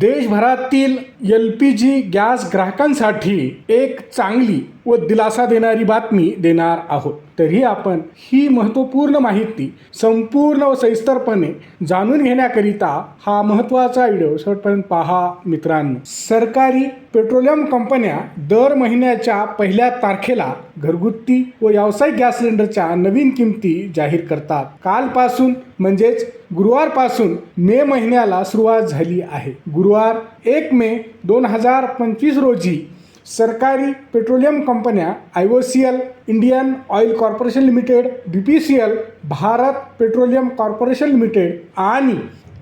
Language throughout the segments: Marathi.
देशभरातील एल पी जी गॅस ग्राहकांसाठी एक चांगली व दिलासा देणारी बातमी देणार आहोत. तरी आपण ही महत्त्वपूर्ण माहिती संपूर्ण व सविस्तरपणे जाणून घेण्याकरिता हा महत्त्वाचा व्हिडिओ शेवटपर्यंत पहा मित्रांनो. सरकारी पेट्रोलियम कंपन्या दर महिन्याच्या पहिल्या तारखेला घरगुती व व्यावसायिक गॅस सिलेंडरच्या नवीन किमती जाहीर करतात. कालपासून म्हणजेच गुरुवारपासून मे महिन्याला सुरुवात झाली आहे. गुरुवार एक मे दोन हजार पंचवीस रोजी सरकारी पेट्रोलियम कंपन्या I O C L Indian oil corporation limited B P C L Bharat petroleum corporation limited आणि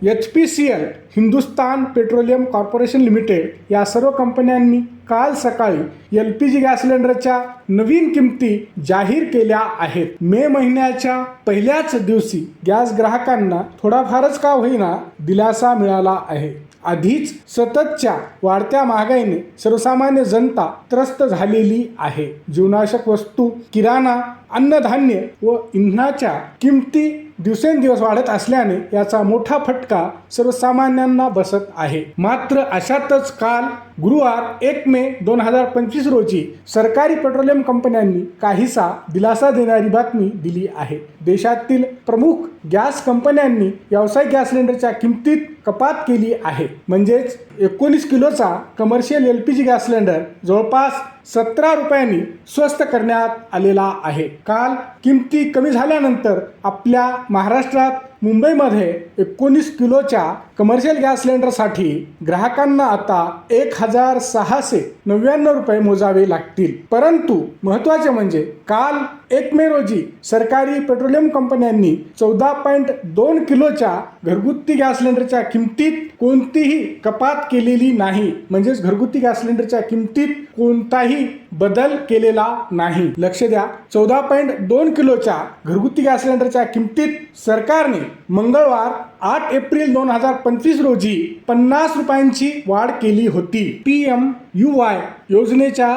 H P C L Hindustan petroleum corporation limited या सर्व कंपन्यांनी काल सकाळी एल पी जी गॅस सिलेंडरच्या नवीन किमती जाहीर केल्या आहेत. मे महिन्याच्या पहिल्याच दिवशी गॅस ग्राहकांना थोडाफारच का होईना दिलासा मिळाला आहे. आधीच सततच्या वाढत्या महागाईने सर्वसामान्य जनता त्रस्त झालेली आहे. जीवनावश्यक वस्तू किराणा अन्नधान्य व इंधनाच्या किमती दिवसेंदिवस वाढत असल्याने याचा मोठा फटका सर्वसामान्यांना बसत आहे. मात्र अशातच काल गुरुवार एक मे दोन हजार पंचवीस रोजी सरकारी पेट्रोलियम कंपन्यांनी काहीसा दिलासा देणारी बातमी दिली आहे. देशातील प्रमुख गॅस कंपन्यांनी व्यावसायिक गॅस सिलेंडरच्या किमतीत कपात केली आहे. म्हणजेच एकोणीस किलोचा commercial L P G gas cylinder जवळपास सतरा रुपयांनी स्वस्त करण्यात आलेला आहे. काल किमती कमी झाल्यानंतर आपल्या महाराष्ट्रात मुंबईमध्ये एकोणीस किलोच्या कमर्शियल गॅस सिलेंडरसाठी ग्राहकांना आता एक हजार सहाशे नव्याण्णव रुपये मोजावे लागतील. परंतु महत्त्वाचे म्हणजे काल एक मे रोजी सरकारी पेट्रोलियम कंपन्यांनी चौदा पॉईंट दोन किलोच्या घरगुती गॅस सिलेंडरच्या किमतीत कोणतीही कपात केलेली नाही. म्हणजेच घरगुती गॅस सिलेंडरच्या किमतीत कोणताही बदल केलेला नाही. लक्ष द्या चौदा पॉईंट दोन किलोच्या घरगुती गॅस सिलेंडरच्या किमतीत सरकारने मंगळवार आठ एप्रिल दोन हजार पंचवीस रोजी पन्नास रुपयांची वाढ केली होती. पी एम यू वाय योजनेच्या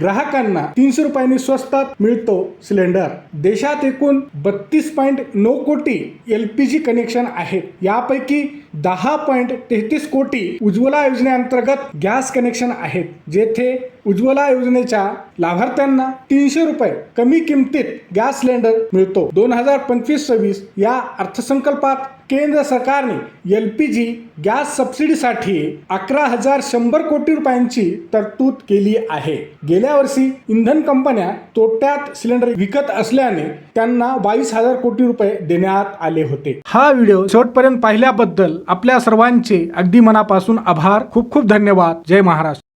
ग्राहकांना तीनशे रुपयांनी स्वस्तात मिळतो सिलेंडर. देशात एकूण बत्तीस पॉईंट नऊ कोटी एल पी जी कनेक्शन आहेत यापैकी दहा पॉईंट तेहतीस कोटी उज्ज्वला योजनेअंतर्गत गॅस कनेक्शन आहेत. जेथे उज्ज्वला योजनेच्या लाभार्थ्यांना तीनशे रुपये कमी किमतीत गॅस सिलेंडर मिळतो. दोन हजार पंचवीस सव्वीस या अर्थसंकल्पात केंद्र सरकारने एल पी जी गॅस सबसिडीसाठी अकरा हजार शंभर कोटी रुपयांची तरतूद केली आहे. गेल्या वर्षी इंधन कंपन्या तोट्यात सिलेंडर विकत असल्याने त्यांना बावीस हजार कोटी रुपये देण्यात आले होते. हा व्हिडिओ शेवटपर्यंत पाहिल्याबद्दल आपल्या सर्वांचे अगदी मनापासून आभार. खूप खूप धन्यवाद. जय महाराष्ट्र.